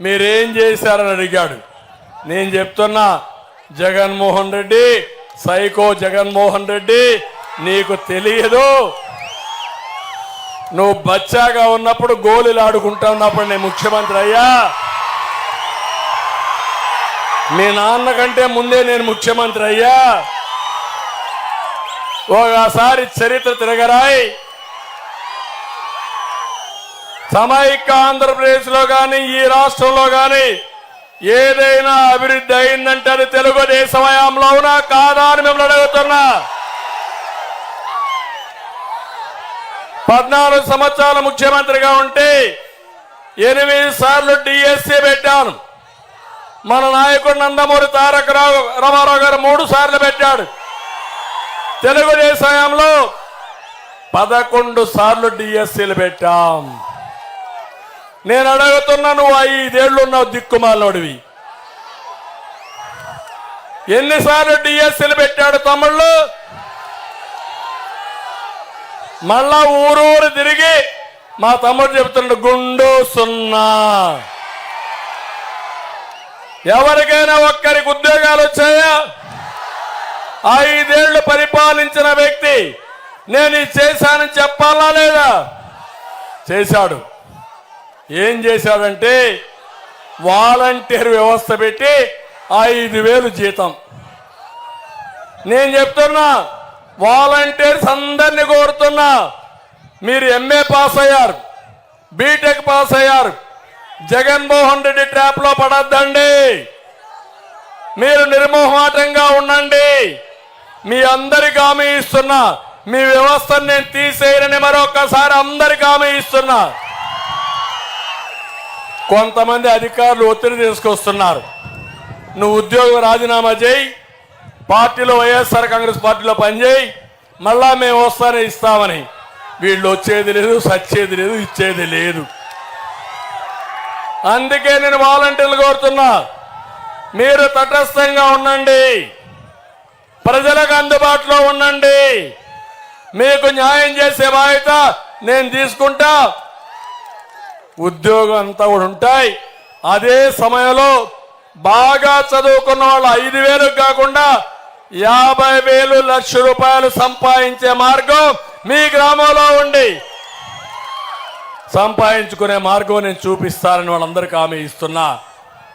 మీరేం చేశారని అడిగాడు. నేను చెప్తున్నా జగన్మోహన్ రెడ్డి సైకో జగన్మోహన్ రెడ్డి నీకు తెలియదు. నువ్వు బచ్చాగా ఉన్నప్పుడు గోళీలు ఆడుకుంటా ఉన్నప్పుడు నేను ముఖ్యమంత్రి అయ్యా. మీ నాన్న కంటే ముందే నేను ముఖ్యమంత్రి అయ్యా. ఒకసారి చరిత్ర తిరగరాయి. సమైక్య ఆంధ్రప్రదేశ్లో కానీ ఈ రాష్ట్రంలో కానీ ఏదైనా అభివృద్ధి అయిందంటే అది తెలుగుదేశం హయాంలోనా కాదా అని మిమ్మల్ని అడుగుతున్నా. పద్నాలుగు సంవత్సరాలు ముఖ్యమంత్రిగా ఉంటే ఎనిమిది సార్లు డిఎస్సీ పెట్టాను. మన నాయకుడు నందమూరి తారక రావు రామారావు గారు మూడు సార్లు పెట్టాడు. తెలుగుదేశం హయాంలో పదకొండు సార్లు డిఎస్సీలు పెట్టాం. నేను అడుగుతున్నా నువ్వు ఐదేళ్ళు ఉన్నావు దిక్కుమాలోడివి ఎన్నిసార్లు డిఎస్సీలు పెట్టాడు తమ్ముళ్ళు? మళ్ళా ఊరూరు తిరిగి మా తమ్ముడు చెబుతున్నాడు గుండు సున్నా. ఎవరికైనా ఒక్కరికి ఉద్యోగాలు వచ్చాయా? ఐదేళ్ళు పరిపాలించిన వ్యక్తి నేను ఇది చేశానని చెప్పాలా లేదా? చేశాడు. ఏం చేశాడంటే వాలంటీర్ వ్యవస్థ పెట్టి ఐదు వేలు జీతం. నేను చెప్తున్నా వాలంటీర్స్ అందరినీ కోరుతున్నా మీరు ఎంఏ పాస్ అయ్యారు బీటెక్ పాస్ అయ్యారు జగన్మోహన్ రెడ్డి ట్రాప్లో పడద్దండి. మీరు నిర్మోహమాటంగా ఉండండి. మీ అందరికి హామీ ఇస్తున్నా మీ వ్యవస్థను నేను తీసేయనని మరొకసారి అందరికి హామీ ఇస్తున్నా. కొంతమంది అధికారులు ఒత్తిడి తీసుకొస్తున్నారు. నువ్వు ఉద్యోగం రాజీనామా చేయి పార్టీలో వైఎస్ఆర్ కాంగ్రెస్ పార్టీలో పనిచేయి మళ్ళా మేము వస్తానే ఇస్తామని. వీళ్ళు వచ్చేది లేదు సచ్చేది లేదు ఇచ్చేది లేదు. అందుకే నేను వాలంటీర్లు కోరుతున్నా మీరు తటస్థంగా ఉండండి. ప్రజలకు అందుబాటులో ఉండండి. మీకు న్యాయం చేసే బాధ్యత నేను తీసుకుంటా. ఉద్యోగం అంతా కూడా ఉంటాయి. అదే సమయంలో బాగా చదువుకున్న వాళ్ళు ఐదు వేలు కాకుండా యాభై వేలు లక్ష రూపాయలు సంపాదించే మార్గం మీ గ్రామంలో ఉండి సంపాదించుకునే మార్గం నేను చూపిస్తానని వాళ్ళందరికీ హామీ ఇస్తున్నా.